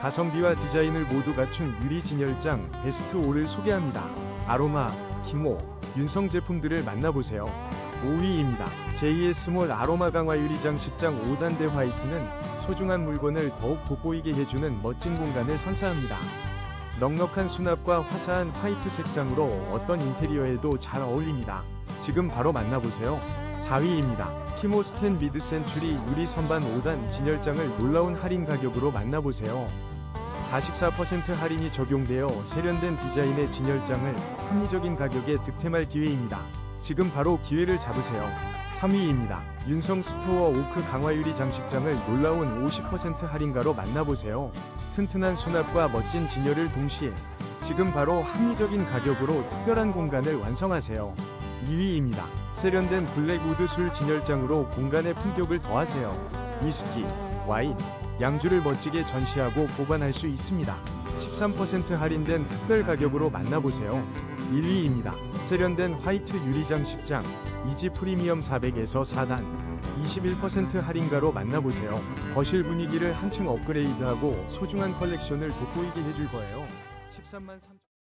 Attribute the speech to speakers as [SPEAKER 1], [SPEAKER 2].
[SPEAKER 1] 가성비와 디자인을 모두 갖춘 유리 진열장 베스트 5를 소개합니다. 아로마, 기모, 윤성 제품들을 만나보세요. 5위입니다. 제2의 스몰 아로마 강화 유리 장식장 5단대 화이트는 소중한 물건을 더욱 돋보이게 해주는 멋진 공간을 선사합니다. 넉넉한 수납과 화사한 화이트 색상으로 어떤 인테리어에도 잘 어울립니다. 지금 바로 만나보세요. 4위입니다. 키모스텐 미드 센츄리 유리 선반 5단 진열장을 놀라운 할인 가격으로 만나보세요. 44% 할인이 적용되어 세련된 디자인의 진열장을 합리적인 가격에 득템할 기회입니다. 지금 바로 기회를 잡으세요. 3위입니다. 윤성 스토어 오크 강화유리 장식장을 놀라운 50% 할인가로 만나보세요. 튼튼한 수납과 멋진 진열을 동시에 지금 바로 합리적인 가격으로 특별한 공간을 완성하세요. 2위입니다. 세련된 블랙우드 술 진열장으로 공간의 품격을 더하세요. 위스키, 와인, 양주를 멋지게 전시하고 보관할 수 있습니다. 13% 할인된 특별 가격으로 만나보세요. 1위입니다. 세련된 화이트 유리 장 식장 이지 프리미엄 400에서 4단 21% 할인가로 만나보세요. 거실 분위기를 한층 업그레이드하고 소중한 컬렉션을 돋보이게 해줄 거예요. 13만 3천